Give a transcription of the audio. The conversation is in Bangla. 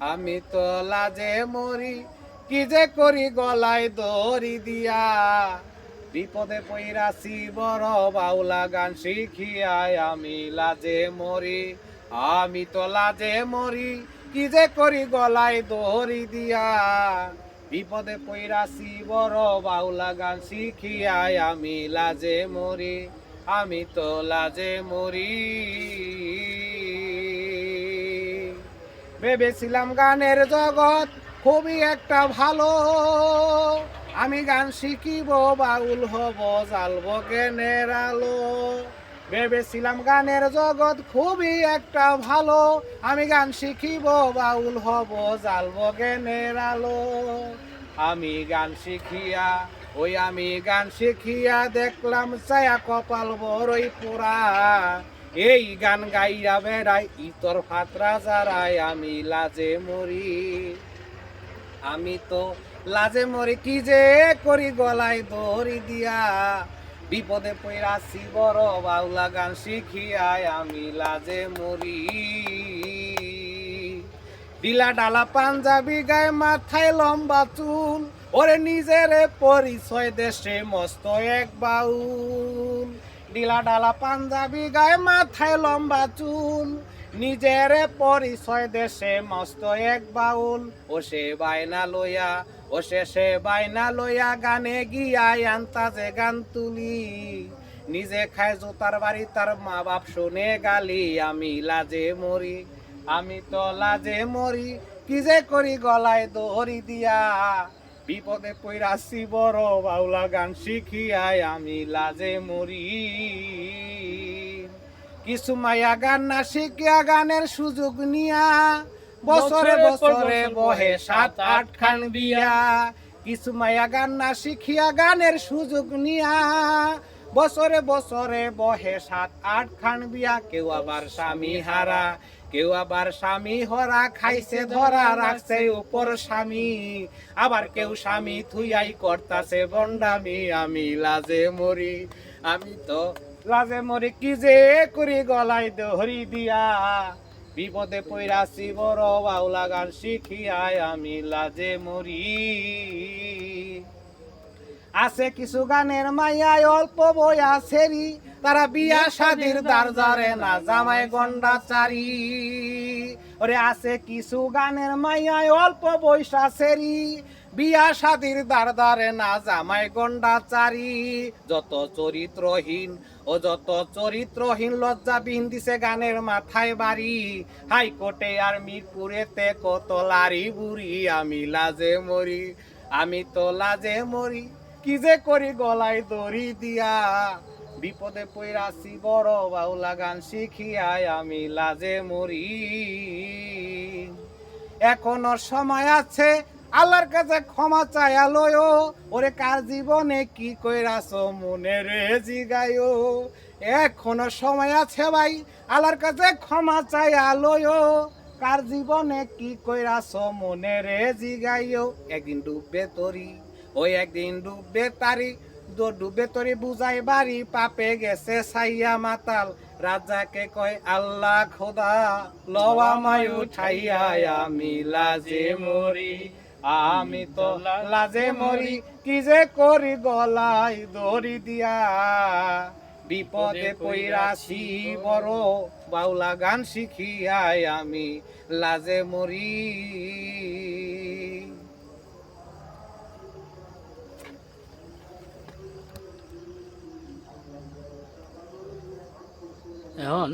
আমি তো লাজে মরি, কি যে করি গলায় দড়ি দিয়া। বিপদে পইরাছি, বড় বাউলা গান শিখিয়ায় আমি লাজে মরি, আমি তো লাজে মরি, কি যে করি গলায় দড়ি দিয়া। বিপদে পইরাছি, বড় বাউলা গান শিখিয়ায় আমি লাজে মরি, আমি তো লাজে মরি। ভেবেছিলাম গানের জগৎ খুবই একটা ভালো। আমি গান শিখিব, বাউল হব জালব জ্ঞানের আলো। ভেবেছিলাম গানের জগৎ খুবই একটা ভালো। আমি গান শিখিব, বাউল হব জালব জ্ঞানের আলো। আমি গান শিখিয়া, ওই আমি গান শিখিয়া দেখলাম ছায়া কপাল বড়ই পোড়া। এই গান গাইয়া বেড়াই, ইতর ফাতরা যারাই আমি লাজে মরি। আমি তো লাজে মরি, কি যে করি গলায় দড়ি দিয়া। বিপদে পইরাছি বড় বাউলা গান শিখিয়াই আমি লাজে মরি। ডিলা ডালা পাঞ্জাবি গায়ে মাথায় লম্বা চুল, ওরে নিজের পরিচয় দেশে মস্ত এক বাউল। ডিলা ডালা পাঞ্জাবি গায়ে মাথায় লম্বা চুল। নিজের পরিচয় দেশে মস্ত এক বাউল। ও সে বাইনা লইয়া, ও সে সে বাইনা লইয়া গানে গিয়া আন্তাজে গান তুলি। নিজে খায় জোতার বাড়ি, তার মা বাপ শুনে গালি, আমি লাজে মরি, আমি তো লাজে মরি, কি যে করি গলায় দড়ি দিয়া। বিপদে পৈরাসি বড় বাউলা গান শিখিয়াই আমি লাজে মরি। কিছু মায়া গান না শিখিয়া গানের সুযোগ নিয়া বছরে বছরে বহে সাত আট খান বিয়া কিছু মায়া গান না শিখিয়া গানের সুযোগ নিয়া বছরে বছরে বহে সাত, আট খান বিয়া, কেউ আবার স্বামী হারা, কেউ আবার স্বামী হরা, খাইছে, ধরা, রাখছে উপর স্বামী, আবার কেউ স্বামী থুইয়াই করতাছে বন্ডামি, আমি লাজে মরি, আমি তো লাজে মরি, কি যে করি গলায় দহরি দিয়া, বিপদে পইরাছি বড় বাউলা গান শিখিয়ায় আমি লাজে মরি। আছে কিছু গানের মাইয়ায় অল্প বয়া সেরি তারা বিয়া শাদির দার জারে না, জামাই গন্ডা চারি। ওরে আছে কিছু গানের মাইয়ায় অল্প বৈশা সেরি বিয়া শাদির দার দারে না, জামাই গন্ডা চারি। যত চরিত্রহীন ও যত চরিত্রহীন লজ্জাবিহীন দিছে গানের মাথায় বাড়ি। হাইকোর্টে আর মিরপুরেতে কত লারি বুড়ি, আমি লাজে মরি, আমি তো লাজে মরি। কি যে করি গলায় দড়ি দিয়া? বিপদে পইরাছি বড় বাউলা গান শিখিয়াই আমি লাজে মরি। এখনও সময় আছে, আল্লাহর কাছে ক্ষমা চায়া লয় ওরে, কার জীবনে কি কইরাছ মনে রে জিগায়ো এখনও সময় আছে ভাই, আল্লাহর কাছে ক্ষমা চায়া লয় কার জীবনে কি কইরাছ মনে রে জিগাইও? একদিন ডুববে তরি। ওই একদিন ডুববে তারি ডুবে তরি বুঝাই বাড়ি, পাপে গেছে সাইয়া মাতাল। রাজাকে কয়, আল্লাহ খোদা, লওয়া মাই উঠাইয়া আমি লাজে মরি, আমি তো লাজে মরি, কি যে করি গলায় দড়ি দিয়া? বিপদে পইরাছি বড় বাউলা গান শিখিয়াই আমি লাজে মরি। এখন